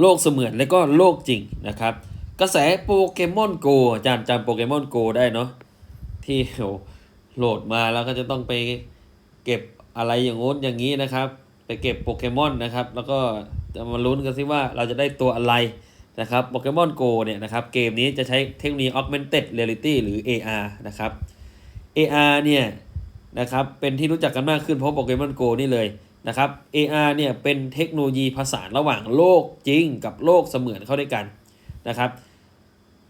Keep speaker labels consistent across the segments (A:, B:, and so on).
A: โลกเสมือนและก็โลกจริงนะครับ กระแสโปเกมอนโกอาจารย์จำโปเกมอนโกได้เนาะที่โหโหลดมาแล้วก็จะต้องไปเก็บอะไรอย่างงู้นอย่างนี้นะครับ ไปเก็บโปเกมอนนะครับ แล้วก็จะมาลุ้นกันซิว่าเราจะได้ตัวอะไรนะครับโปเกมอนโกเนี่ยนะครับ เกมนี้จะใช้เทคโนโลยี augmented reality หรือ AR นะครับ AR เนี่ยนะครับเป็นที่รู้จักกันมากขึ้นเพราะโปเกมอนโกนี่เลย นะครับ AR เนี่ยเป็นเทคโนโลยีผสานระหว่างโลกจริงกับโลกเสมือนเข้าด้วยกันนะครับ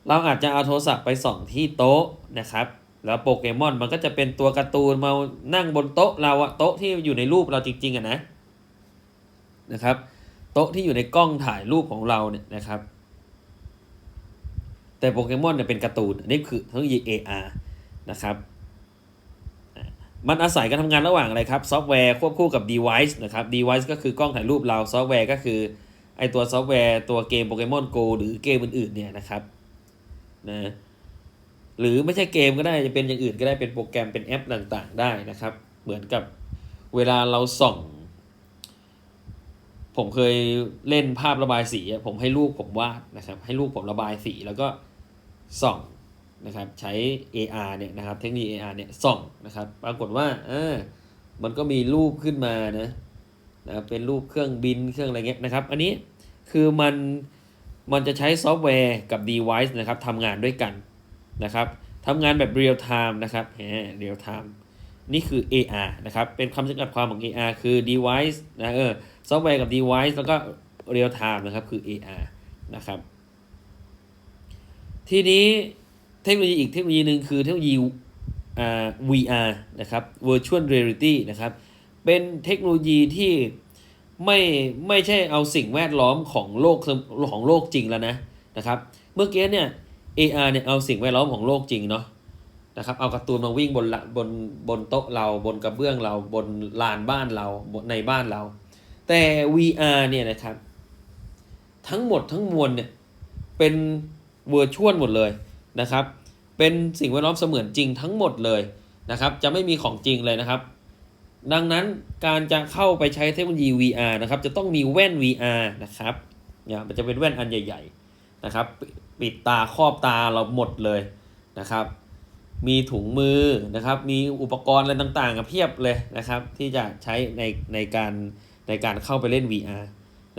A: เราอาจจะเอาโทรศัพท์ไปส่องที่โต๊ะนะครับ แล้วโปเกมอนมันก็จะเป็นตัวการ์ตูนมานั่งบนโต๊ะเราอะโต๊ะที่อยู่ในรูปเราจริงๆอะนะนะครับ โต๊ะที่อยู่ในกล้องถ่ายรูปของเราเนี่ยนะครับ แต่โปเกมอนเนี่ยเป็นการ์ตูน อันนี้คือเทคโนโลยี AR นะครับ มันอาศัยการทำงานระหว่างอะไรครับซอฟต์แวร์ควบคู่กับ device นะครับ device ก็คือกล้องถ่ายรูปเราซอฟต์แวร์ก็คือไอตัวซอฟต์แวร์ตัวเกมโปเกมอนโกหรือเกมอื่นๆเนี่ยนะครับนะหรือไม่ใช่เกมก็ได้จะเป็นอย่างอื่นก็ได้เป็นโปรแกรมเป็นแอปต่างๆได้นะครับ เหมือนกับเวลาเราส่อง ผมเคยเล่นภาพระบายสีผมให้ลูกผมวาดนะครับ ให้ลูกผมระบายสีแล้วก็ส่อง นะครับใช้ AR เนี่ยนะครับเทคโนโลยี AR เนี่ยส่องนะครับปรากฏว่าเออมันก็มีรูปขึ้นมานะนะเป็นรูปเครื่องบินเครื่องอะไรเงี้ยนะครับ อันนี้คือมันมันจะใช้ซอฟต์แวร์กับ device นะครับทำงานด้วยกันนะครับทำงานแบบ real time นะครับแหม real time นี่คือ AR นะครับ เป็นคำจำกัดความของ AR คือ device นะเออซอฟต์แวร์กับ device แล้วก็ real time นะครับ คือ AR นะครับ ทีนี้ ทคโนโลยีอีกเทคโนโลยีหนึ่งคือเทคโนโลยีอ่า VR นะครับ virtual reality นะครับ เป็นเทคโนโลยีที่ไม่ไม่ใช่เอาสิ่งแวดล้อมของโลกของโลกจริงแล้วนะนะครับ เมื่อกี้เนี่ย AR เนี่ยเอาสิ่งแวดล้อมของโลกจริงเนาะนะครับ เอาการ์ตูนมาวิ่งบนบนบนโต๊ะเราบนกระเบื้องเราบนลานบ้านเราในบ้านเรา แต่ VR เนี่ยนะครับ ทั้งหมดทั้งมวลเนี่ยเป็นเวอร์ชวลหมดเลยนะครับ เป็นสิ่งแวดล้อมเสมือนจริงทั้งหมดเลยนะครับ จะไม่มีของจริงเลยนะครับ ดังนั้นการจะเข้าไปใช้เทคโนโลยี VR นะครับ จะต้องมีแว่น VR นะครับเนี่ยมันจะเป็นแว่นอันใหญ่ ๆนะครับ ปิดตาครอบตาเราหมดเลยนะครับ มีถุงมือนะครับ มีอุปกรณ์อะไรต่างๆเพียบเลยนะครับ ที่จะใช้ในในการในการเข้าไปเล่น VR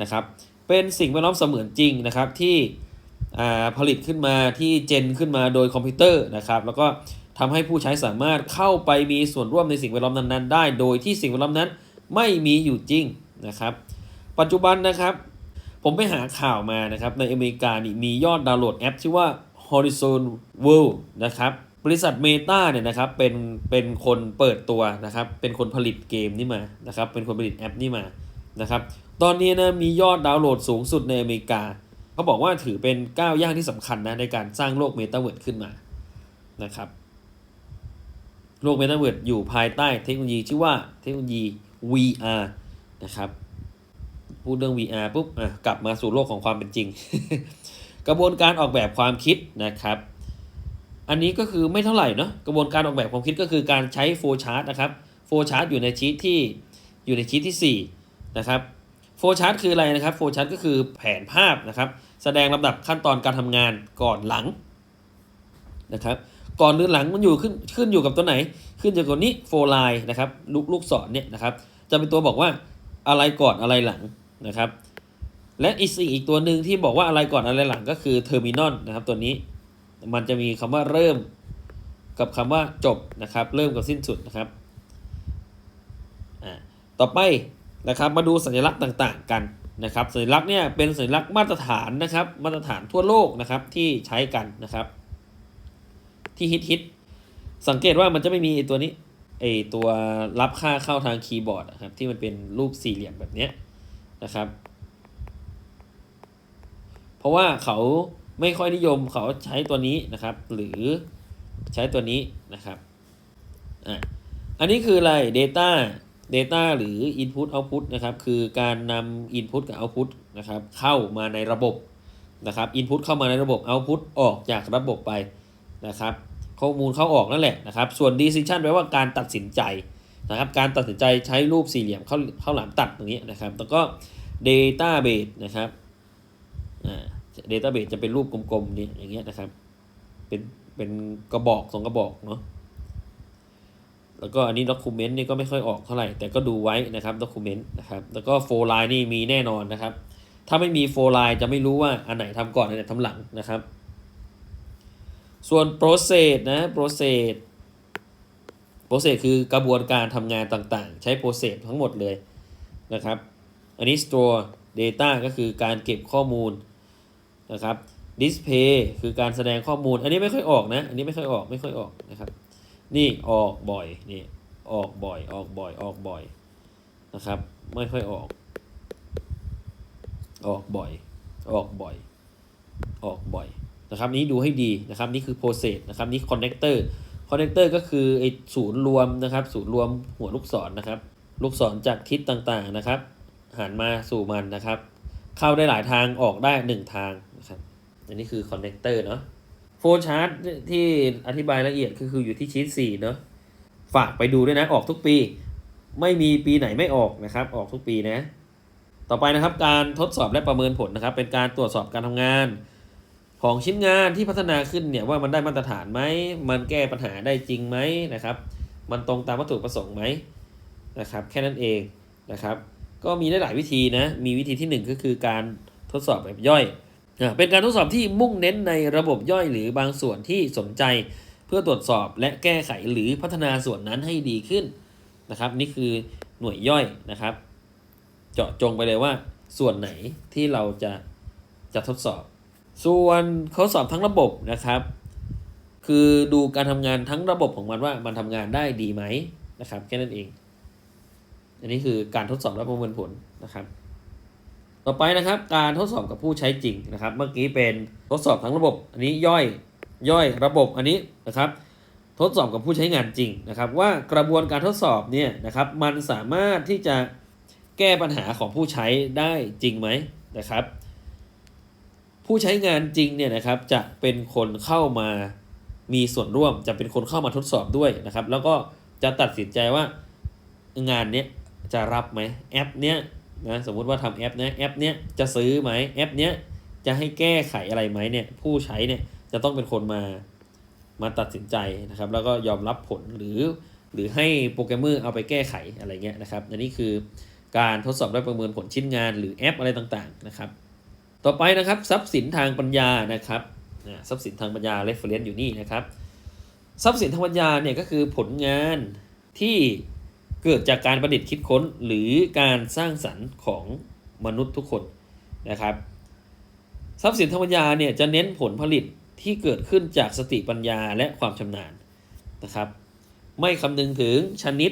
A: นะครับ เป็นสิ่งแวดล้อมเสมือนจริงนะครับที่ ผลิตขึ้นมาที่เจนขึ้นมาโดยคอมพิวเตอร์นะครับ แล้วก็ทำให้ผู้ใช้สามารถเข้าไปมีส่วนร่วมในสิ่งแวดล้อมนั้นๆ ได้ โดยที่สิ่งแวดล้อมนั้นไม่มีอยู่จริงนะครับ ปัจจุบันนะครับ ผมไปหาข่าวมานะครับ ในอเมริกานี่มียอดดาวน์โหลดแอปชื่อว่า Horizon World นะครับบริษัท Meta เนี่ยนะครับเป็นเป็นคนเปิดตัวนะครับ เป็นคนผลิตเกมนี่มานะครับ เป็นคนผลิตแอปนี่มานะครับ ตอนนี้นะมียอดดาวน์โหลดสูงสุดในอเมริกา เขาบอกว่าถือเป็นก้าวย่างที่สำคัญนะในการสร้างโลกเมตาเวิร์ดขึ้นมานะครับโลกเมตาเวิร์ดอยู่ภายใต้เทคโนโลยีชื่อว่าเทคโนโลยี VR นะครับพูดเรื่อง VR ปุ๊บอะกลับมาสู่โลกของความเป็นจริง กระบวนการออกแบบความคิดนะครับ อันนี้ก็คือไม่เท่าไหร่เนาะกระบวนการออกแบบความคิดก็คือการใช้โฟชาร์ตนะครับโฟชาร์ตอยู่ในชีตที่อยู่ในชีตที่4นะครับโฟชาร์ตคืออะไรนะครับโฟชาร์ตก็คือแผนภาพนะครับ แสดงลำดับขั้นตอนการทำงานก่อนหลังนะครับก่อนหรือหลังมันอยู่ขึ้นขึ้นอยู่กับตัวไหน ขึ้นอยู่กับนี้โฟไลน์นะครับลูกลูกศรเนี่ยนะครับจะเป็นตัวบอกว่าอะไรก่อนอะไรหลังนะครับ และอีกสิ่งอีกตัวหนึ่งที่บอกว่าอะไรก่อนอะไรหลังก็คือเทอร์มินอลนะครับตัวนี้มันจะมีคำว่าเริ่มกับคำว่าจบนะครับ เริ่มกับสิ้นสุดนะครับต่อไปนะครับมาดูสัญลักษณ์ต่างๆกัน นะครับสัญลักษณ์เนี่ยเป็นสัญลักษณ์มาตรฐานนะครับ มาตรฐานทั่วโลกนะครับที่ใช้กันนะครับ ที่ฮิตฮิตสังเกตว่ามันจะไม่มีไอตัวนี้ไอตัวรับค่าเข้าทางคีย์บอร์ดนะครับ ที่มันเป็นรูปสี่เหลี่ยมแบบนี้นะครับ เพราะว่าเขาไม่ค่อยนิยมเขาใช้ตัวนี้นะครับ หรือใช้ตัวนี้นะครับอะอันนี้คืออะไร Data Data หรือ Input Output นะครับ คือการนำ Input กับ Output นะครับ เข้ามาในระบบนะครับ Input เข้ามาในระบบ Output ออกจากระบบไปนะครับ ข้อมูลเข้าออกนั่นแหละนะครับ ส่วน Decision แปลว่าการตัดสินใจนะครับ การตัดสินใจใช้รูปสี่เหลี่ยมเข้าเข้าหลามตัดตรงนี้นะครับ แล้วก็ Database นะครับ database จะเป็นรูปกลมๆเนี่ยอย่างเงี้ยนะครับ เป็นเป็นกระบอกสองกระบอกเนาะ แล้วก็อันนี้ document นี่ก็ไม่ค่อยออกเท่าไหร่ แต่ก็ดูไว้นะครับ document นะครับแล้วก็ four line นี่มีแน่นอนนะครับ ถ้าไม่มี four line จะไม่รู้ว่าอันไหนทำก่อนอันไหนทำหลังนะครับ ส่วน process นะ process process คือกระบวนการทำงานต่างๆ ใช้ process ทั้งหมดเลยนะครับ อันนี้ store data ก็คือการเก็บข้อมูลนะครับ display คือการแสดงข้อมูล อันนี้ไม่ค่อยออกนะ อันนี้ไม่ค่อยออกไม่ค่อยออกนะครับ นี่ออกบ่อยนี่ออกบ่อยออกบ่อยออกบ่อยนะครับ ไม่ค่อยออก ออกบ่อย ออกบ่อย ออกบ่อยนะครับนี้ดูให้ดีนะครับนี่คือ process นะครับนี่ connector connector ก็คือไอศูนย์รวมนะครับ ศูนย์รวมหัวลูกศรนะครับ ลูกศรจากทิศต่างๆนะครับหันมาสู่มันนะครับ เข้าได้หลายทางออกได้หนึ่งทางนะครับอันนี้คือ connector เนาะ โฟล์ชาร์ตที่อธิบายละเอียดคือคืออยู่ที่ชีตสี่เนาะฝากไปดูด้วยนะออกทุกปี ไม่มีปีไหนไม่ออกนะครับ ออกทุกปีนะ ต่อไปนะครับการทดสอบและประเมินผลนะครับ เป็นการตรวจสอบการทำงาน ของชิ้นงานที่พัฒนาขึ้นเนี่ยว่ามันได้มาตรฐานไหมมันแก้ปัญหาได้จริงไหมนะครับ มันตรงตามวัตถุประสงค์ไหมนะครับ แค่นั้นเองนะครับ ก็มีได้หลายวิธีนะมีวิธีที่หนึ่งก็คือการทดสอบแบบย่อย เป็นการทดสอบที่มุ่งเน้นในระบบย่อยหรือบางส่วนที่สนใจเพื่อตรวจสอบและแก้ไขหรือพัฒนาส่วนนั้นให้ดีขึ้นนะครับ นี่คือหน่วยย่อยนะครับ เจาะจงไปเลยว่าส่วนไหนที่เราจะจะทดสอบ ส่วนทดสอบทั้งระบบนะครับ คือดูการทำงานทั้งระบบของมันว่ามันทำงานได้ดีไหมนะครับ แค่นั้นเอง อันนี้คือการทดสอบและประเมินผลนะครับ ต่อไปนะครับ การทดสอบกับผู้ใช้จริงนะครับ เมื่อกี้เป็นทดสอบทั้งระบบ อันนี้ย่อยย่อยระบบอันนี้นะครับ ทดสอบกับผู้ใช้งานจริงนะครับ ว่ากระบวนการทดสอบเนี่ยนะครับ มันสามารถที่จะแก้ปัญหาของผู้ใช้ได้จริงไหมนะครับ ผู้ใช้งานจริงเนี่ยนะครับจะเป็นคนเข้ามามีส่วนร่วมจะเป็นคนเข้ามาทดสอบด้วยนะครับ แล้วก็จะตัดสินใจว่างานเนี้ยจะรับไหมแอปเนี้ย นะสมมุติว่าทำแอปนี้ยแอปเนี้ยจะซื้อไหมแอปเนี้ยจะให้แก้ไขอะไรไหมเนี่ยผู้ใช้เนี่ยจะต้องเป็นคนมามาตัดสินใจนะครับ แล้วก็ยอมรับผลหรือ หรือให้โปรแกรมเมอร์เอาไปแก้ไขอะไรเงี้ยนะครับอันนี้คือการทดสอบและประเมินผลชิ้นงานหรือแอปอะไรต่างๆนะครับ ต่อไปนะครับทรัพย์สินทางปัญญานะครับทรัพย์สินทางปัญญา reference อยู่นี่นะครับ ทรัพย์สินทางปัญญาเนี่ยก็คือผลงานที่ เกิดจากการประดิษฐ์คิดค้นหรือการสร้างสรรค์ของมนุษย์ทุกคนนะครับ ทรัพย์สินทางปัญญาเนี่ยจะเน้นผลผลิตที่เกิดขึ้นจากสติปัญญาและความชำนาญนะครับ ไม่คำนึงถึงชนิด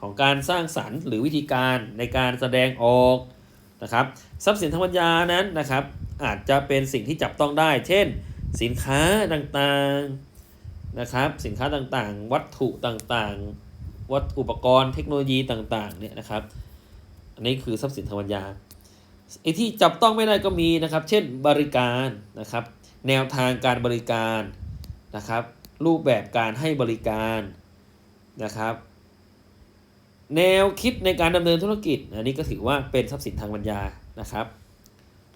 A: ของการสร้างสรรค์ หรือวิธีการในการแสดงออกนะครับทรัพย์สินทางปัญญานั้นนะครับอาจจะเป็นสิ่งที่จับต้องได้ เช่น สินค้าต่างๆนะครับสินค้าต่างๆ วัตถุต่างๆ วัตอุปกรณ์เทคโนโลยีต่างๆเนี่ยนะครับ อันนี้คือทรัพย์สินทางปัญญาไอ้ที่จับต้องไม่ได้ก็มีนะครับ เช่นบริการนะครับ แนวทางการบริการนะครับ รูปแบบการให้บริการนะครับ แนวคิดในการดำเนินธุรกิจ อันนี้ก็ถือว่าเป็นทรัพย์สินทางปัญญานะครับ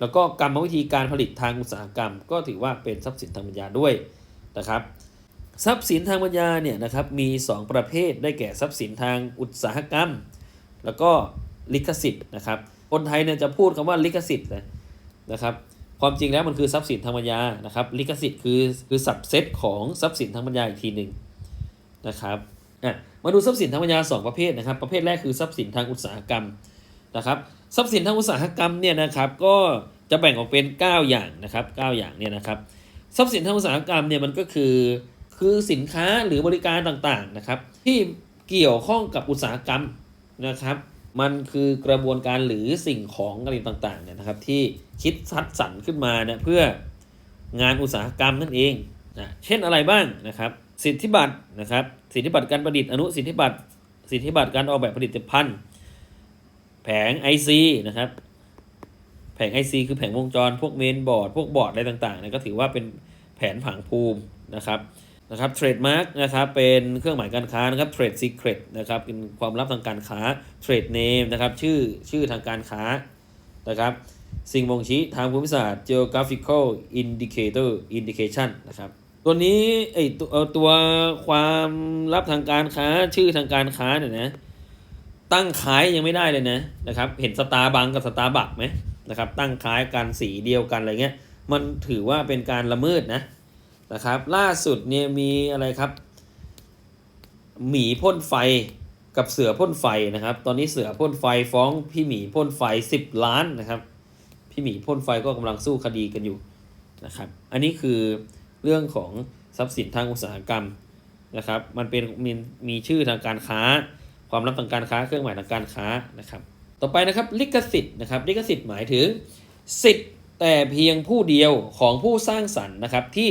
A: แล้วก็กรรมวิธีการผลิตทางอุตสาหกรรม ก็ถือว่าเป็นทรัพย์สินทางปัญญาด้วยนะครับ ทรัพย์สินทางปัญญาเนี่ยนะครับมี 2 ประเภทได้แก่ทรัพย์สินทางอุตสาหกรรม แล้วก็ลิขสิทธิ์นะครับคนไทยเนี่ยจะพูดคำว่าลิขสิทธิ์นะนะครับความจริงแล้วมันคือทรัพย์สินทางปัญญานะครับลิขสิทธิ์คือคือสับเซตของทรัพย์สินทางปัญญาอีกทีหนึ่งนะครับอะมาดูทรัพย์สินทางปัญญา 2 ประเภทนะครับ ประเภทแรกคือทรัพย์สินทางอุตสาหกรรมนะครับทรัพย์สินทางอุตสาหกรรมเนี่ยนะครับก็จะแบ่งออกเป็น 9 อย่างนะครับ9อย่างเนี่ยนะครับทรัพย์สินทางอุตสาหกรรมเนี่ยมันก็คือ คือสินค้าหรือบริการต่างๆนะครับที่เกี่ยวข้องกับอุตสาหกรรมนะครับ มันคือกระบวนการหรือสิ่งของอะไรต่างๆเนี่ยนะครับที่คิดคัดสรรขึ้นมาเนี่ยเพื่องานอุตสาหกรรมนั่นเองนะเช่นอะไรบ้างนะครับสิทธิบัตรนะครับสิทธิบัตรการประดิษฐ์อนุสิทธิบัตรสิทธิบัตรการออกแบบผลิตภัณฑ์ แผง IC นะครับแผง IC คือแผงวงจรพวกเมนบอร์ดพวกบอร์ดอะไรต่างๆเนี่ยก็ถือว่าเป็นแผนผังภูมินะครับ นะครับเทรดมาร์กนะครับเป็นเครื่องหมายการค้านะครับเทรดซีเครตนะครับเป็นความลับทางการค้าเทรดเนมนะครับชื่อชื่อทางการค้านะครับสิ่งบ่งชี้ทางภูมิศาสตร์ geographical indicator indication นะครับตัวนี้ไอตัวตัวความลับทางการค้าชื่อทางการค้าเนี่ยนะตั้งขายยังไม่ได้เลยนะนะครับเห็นสตาร์บังกับสตาร์บัคไหมนะครับตั้งขายกันสีเดียวกันอะไรเงี้ยมันถือว่าเป็นการละเมิดนะ นะครับ ล่าสุดเนี่ยมีอะไรครับ หมีพ่นไฟกับเสือพ่นไฟนะครับ ตอนนี้เสือพ่นไฟฟ้องพี่หมีพ่นไฟ 10 ล้านนะครับ พี่หมีพ่นไฟก็กำลังสู้คดีกันอยู่นะครับ อันนี้คือเรื่องของทรัพย์สินทางอุตสาหกรรมนะครับ มันเป็นมีมีชื่อทางการค้า ความลับทางการค้า เครื่องหมายทางการค้านะครับ ต่อไปนะครับลิขสิทธิ์นะครับ ลิขสิทธิ์หมายถึงสิทธิ์แต่เพียงผู้เดียวของผู้สร้างสรรค์นะครับที่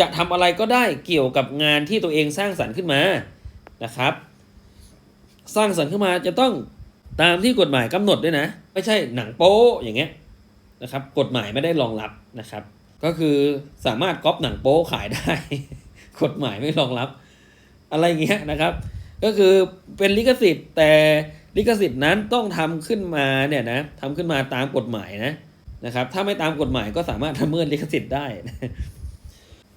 A: จะทำอะไรก็ได้เกี่ยวกับงานที่ตัวเองสร้างสรรค์ขึ้นมานะครับ สร้างสรรค์ขึ้นมาจะต้องตามที่กฎหมายกำหนดด้วยนะ ไม่ใช่หนังโป๊อย่างเงี้ยนะครับ กฎหมายไม่ได้รองรับนะครับ ก็คือสามารถก๊อปหนังโป๊ขายได้ กฎหมายไม่รองรับ อะไรเงี้ยนะครับ ก็คือเป็นลิขสิทธิ์ แต่ลิขสิทธิ์นั้นต้องทำขึ้นมาเนี่ยนะทำขึ้นมาตามกฎหมายนะนะครับ ถ้าไม่ตามกฎหมายก็สามารถละเมิดลิขสิทธิ์ได้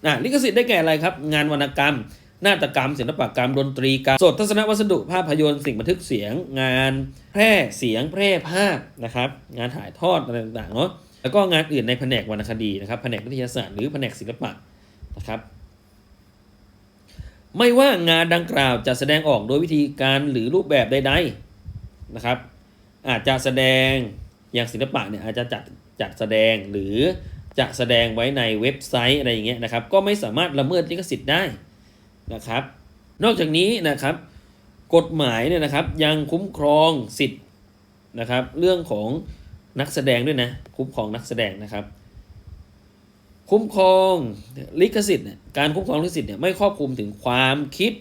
A: นะลิขสิทธิ์ได้แก่อะไรครับ งานวรรณกรรม นาฏกรรม ศิลปกรรม ดนตรีการสดทัศนวัสดุภาพยนตร์สิ่งบันทึกเสียง งานแพร่เสียงแพร่ภาพนะครับ งานถ่ายทอดอะไรต่างๆเนาะแล้วก็งานอื่นในแผนกวรรณคดีนะครับแผนกวิทยาศาสตร์หรือแผนกศิลปะนะครับ ไม่ว่างานดังกล่าวจะแสดงออกโดยวิธีการหรือรูปแบบใดๆนะครับ อาจจะแสดงอย่างศิลปะเนี่ยอาจจะจัดจัดแสดงหรือ จะแสดงไว้ในเว็บไซต์อะไรอย่างเงี้ยนะครับ ก็ไม่สามารถละเมิดลิขสิทธิ์ได้นะครับ นอกจากนี้นะครับ กฎหมายเนี่ยนะครับยังคุ้มครองสิทธิ์นะครับ เรื่องของนักแสดงด้วยนะคุ้มครองนักแสดงนะครับ คุ้มครองลิขสิทธิ์การคุ้มครองลิขสิทธิ์เนี่ยไม่ครอบคลุมถึงความคิด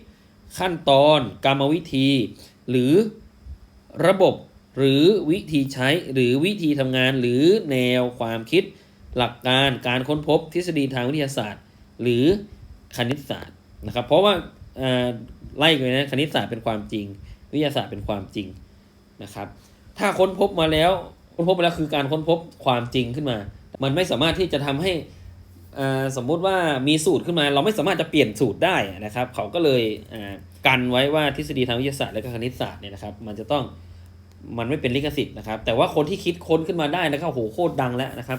A: ขั้นตอนกรรมวิธี หรือระบบหรือวิธีใช้หรือวิธีทำงานหรือแนวความคิด หลักการการค้นพบทฤษฎีทางวิทยาศาสตร์ หรือคณิตศาสตร์นะครับ เพราะว่าไล่กันนะคณิตศาสตร์เป็นความจริง วิทยาศาสตร์เป็นความจริงนะครับ ถ้าค้นพบมาแล้วค้นพบมาแล้วคือการค้นพบความจริงขึ้นมา มันไม่สามารถที่จะทำให้สมมุติว่ามีสูตรขึ้นมา เราไม่สามารถจะเปลี่ยนสูตรได้นะครับ เขาก็เลยกันไว้ว่าทฤษฎีทางวิทยาศาสตร์และก็คณิตศาสตร์เนี่ยนะครับ มันจะต้องมันไม่เป็นลิขสิทธิ์นะครับ แต่ว่าคนที่คิดค้นขึ้นมาได้นะครับโหโคตรดังแล้วนะครับ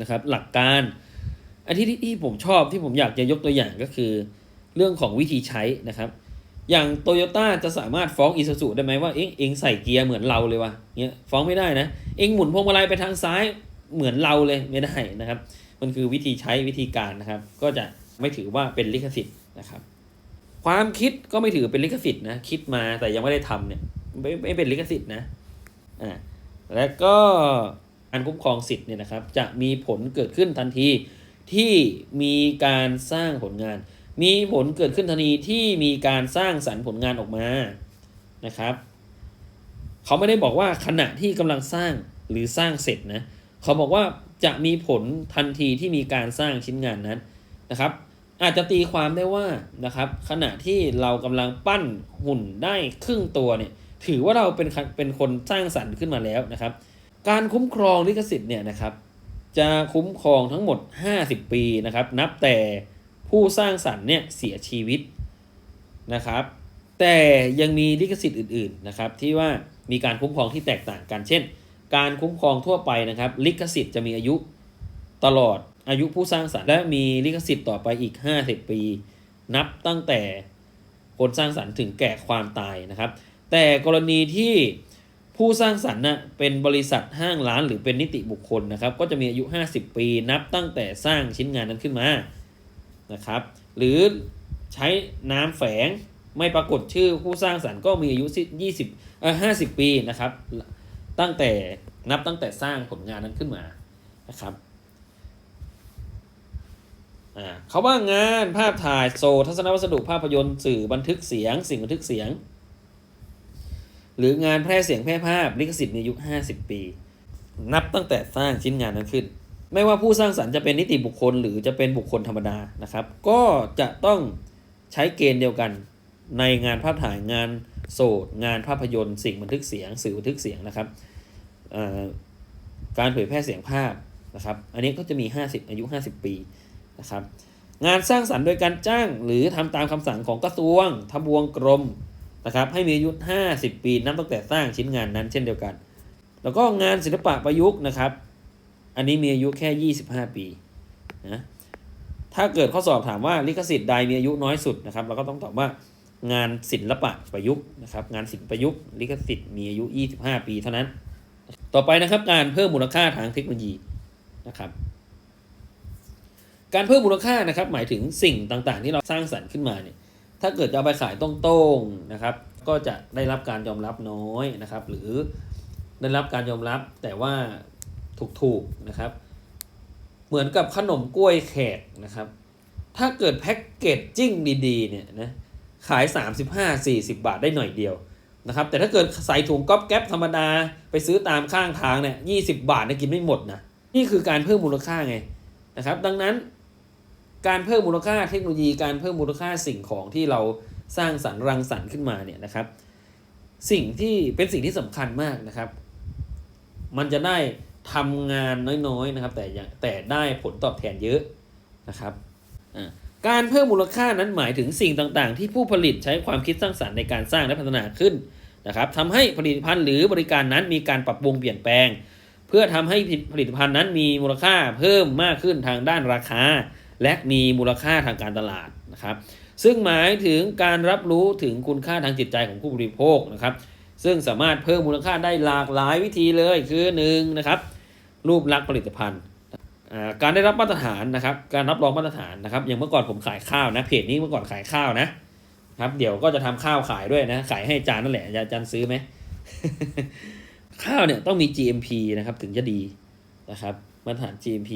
A: นะครับ หลักการ อันที่ที่ผมชอบที่ผมอยากจะยกตัวอย่างก็คือ เรื่องของวิธีใช้นะครับ อย่างโตโยต้าจะสามารถฟ้องอีซูซูได้ไหมว่าเอ็งเอ็งใส่เกียร์เหมือนเราเลยวะเนี่ยฟ้องไม่ได้นะ เอ็งหมุนพวงมาลัยไปทางซ้ายเหมือนเราเลยไม่ได้นะครับ มันคือวิธีใช้วิธีการนะครับ ก็จะไม่ถือว่าเป็นลิขสิทธิ์นะครับ ความคิดก็ไม่ถือเป็นลิขสิทธิ์นะคิดมาแต่ยังไม่ได้ทำเนี่ยไม่ไม่เป็นลิขสิทธิ์นะอ่าแล้วก็ การคุ้มครองสิทธิ์เนี่ยนะครับจะมีผลเกิดขึ้นทันทีที่มีการสร้างผลงาน มีผลเกิดขึ้นทันทีที่มีการสร้างสรรค์ผลงานออกมานะครับเขาไม่ได้บอกว่าขณะที่กำลังสร้างหรือสร้างเสร็จนะเขาบอกว่าจะมีผลทันทีที่มีการสร้างชิ้นงานนั้นนะครับ อาจจะตีความได้ว่านะครับ ขณะที่เรากำลังปั้นหุ่นได้ครึ่งตัวเนี่ยถือว่าเราเป็นคนเป็นคนสร้างสรรค์ขึ้นมาแล้วนะครับ การคุ้มครองลิขสิทธิ์เนี่ยนะครับจะคุ้มครองทั้งหมด 50 ปีนะครับนับแต่ผู้สร้างสรรค์เนี่ยเสียชีวิตนะครับแต่ยังมีลิขสิทธิ์อื่นๆนะครับที่ว่ามีการคุ้มครองที่แตกต่างกัน เช่น การคุ้มครองทั่วไปนะครับลิขสิทธิ์จะมีอายุตลอดอายุผู้สร้างสรรค์และมีลิขสิทธิ์ต่อไปอีก 50 ปี นับตั้งแต่คนสร้างสรรค์ถึงแก่ความตายนะครับ แต่กรณีที่ ผู้สร้างสรรค์นะเป็นบริษัทห้างร้านหรือเป็นนิติบุคคลนะครับ ก็จะมีอายุ 50 ปีนับตั้งแต่สร้างชิ้นงานนั้นขึ้นมานะครับ หรือใช้น้ำแฝงไม่ปรากฏชื่อผู้สร้างสรรค์ก็มีอายุ20เอ่อ50 ปีนะครับ ตั้งแต่นับตั้งแต่สร้างผลงานนั้นขึ้นมานะครับอ่าเขาว่างานภาพถ่ายโซทัศนวัสดุภาพยนตร์สื่อบันทึกเสียง สิ่งบันทึกเสียง หรืองานแพร่เสียงแพร่ภาพลิขสิทธิ์มีอายุ50 ปี นับตั้งแต่สร้างชิ้นงานนั้นขึ้น ไม่ว่าผู้สร้างสรรค์จะเป็นนิติบุคคล หรือจะเป็นบุคคลธรรมดานะครับ ก็จะต้องใช้เกณฑ์เดียวกันในงานภาพถ่ายงานโสดงานภาพยนตร์สิ่งบันทึกเสียง สื่อบันทึกเสียงนะครับการเผยแพร่เสียงภาพนะครับอันนี้ก็จะมี 50 อายุ 50 ปีนะครับงานสร้างสรรค์โดยการจ้างหรือทำตามคำสั่งของกระทรวงทบวงกรม นะครับให้มีอายุ 50 ปีนับตั้งแต่สร้างชิ้นงานนั้นเช่นเดียวกัน แล้วก็งานศิลปะประยุกต์นะครับ อันนี้มีอายุแค่ 25 ปีนะถ้าเกิดข้อสอบถามว่าลิขสิทธิ์ใดมีอายุน้อยสุดนะครับเราก็ต้องตอบว่างานศิลปะประยุกต์นะครับงานศิลปประยุกต์ลิขสิทธิ์มีอายุ 25 ปีเท่านั้น ต่อไปนะครับการเพิ่มมูลค่าทางเทคโนโลยีนะครับการเพิ่มมูลค่านะครับหมายถึงสิ่งต่างๆ ที่เราสร้างสรรค์ขึ้นมาเนี่ย ถ้าเกิดจะเอาไปขายตรงๆนะครับ ก็จะได้รับการยอมรับน้อยนะครับ หรือได้รับการยอมรับแต่ว่าถูกๆนะครับ เหมือนกับขนมกล้วยแขกนะครับ ถ้าเกิดแพ็กเกจจิ้งดีๆเนี่ยนะขาย 35-40 บาทได้หน่อยเดียวนะครับแต่ถ้าเกิดใส่ถุงก๊อบแก๊ปธรรมดาไปซื้อตามข้างทางเนี่ย20บาทเนี่ยกินไม่หมดนะนี่คือการเพิ่มมูลค่าไงนะครับ ดังนั้น การเพิ่มมูลค่าเทคโนโลยีการเพิ่มมูลค่าสิ่งของที่เราสร้างสรรค์รังสรรค์ขึ้นมาเนี่ยนะครับ สิ่งที่เป็นสิ่งที่สำคัญมากนะครับ มันจะได้ทำงานน้อยๆนะครับ แต่แต่ได้ผลตอบแทนเยอะนะครับการเพิ่มมูลค่านั้นหมายถึงสิ่งต่างๆ ที่ผู้ผลิตใช้ความคิดสร้างสรรค์ในการสร้างและพัฒนาขึ้นนะครับทำให้ผลิตภัณฑ์หรือบริการนั้นมีการปรับปรุงเปลี่ยนแปลง เพื่อทำให้ผลิตภัณฑ์นั้นมีมูลค่าเพิ่มมากขึ้นทางด้านราคา และมีมูลค่าทางการตลาดนะครับซึ่งหมายถึงการรับรู้ถึงคุณค่าทางจิตใจของผู้บริโภคนะครับซึ่งสามารถเพิ่มมูลค่าได้หลากหลายวิธีเลยคือหนึ่งนะครับรูปลักษณ์ผลิตภัณฑ์การได้รับมาตรฐานนะครับการรับรองมาตรฐานนะครับอย่างเมื่อก่อนผมขายข้าวนะเพจนี้เมื่อก่อนขายข้าวนะครับเดี๋ยวก็จะทำข้าวขายด้วยนะขายให้จารย์นั่นแหละอาจารย์ซื้อไหมข้าวเนี่ยต้องมี GMP นะครับถึงจะดีนะครับมาตรฐาน GMP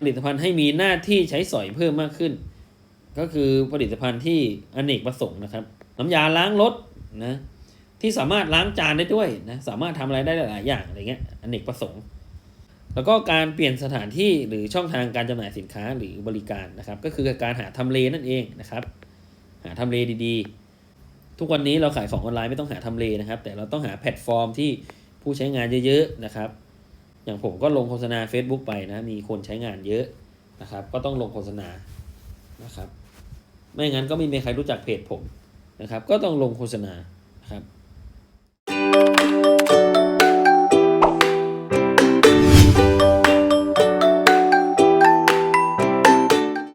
A: ผลิตภัณฑ์ให้มีหน้าที่ใช้สอยเพิ่มมากขึ้น ก็คือผลิตภัณฑ์ที่อเนกประสงค์นะครับ น้ำยาล้างรถนะที่สามารถล้างจานได้ด้วยนะสามารถทำอะไรได้หลายอย่างอะไรเงี้ยอเนกประสงค์ แล้วก็การเปลี่ยนสถานที่หรือช่องทางการจำหน่ายสินค้าหรือบริการนะครับ ก็คือการหาทำเลนั่นเองนะครับ หาทำเลดีๆ ทุกวันนี้เราขายของออนไลน์ไม่ต้องหาทำเลนะครับ แต่เราต้องหาแพลตฟอร์มที่ผู้ใช้งานเยอะๆนะครับ อย่างผมก็ลงโฆษณา Facebook ไปนะ มีคนใช้งานเยอะนะครับ ก็ต้องลงโฆษณานะครับ ไม่งั้นก็ไม่มีใครรู้จักเพจผมนะครับ ก็ต้องลงโฆษณานะครับ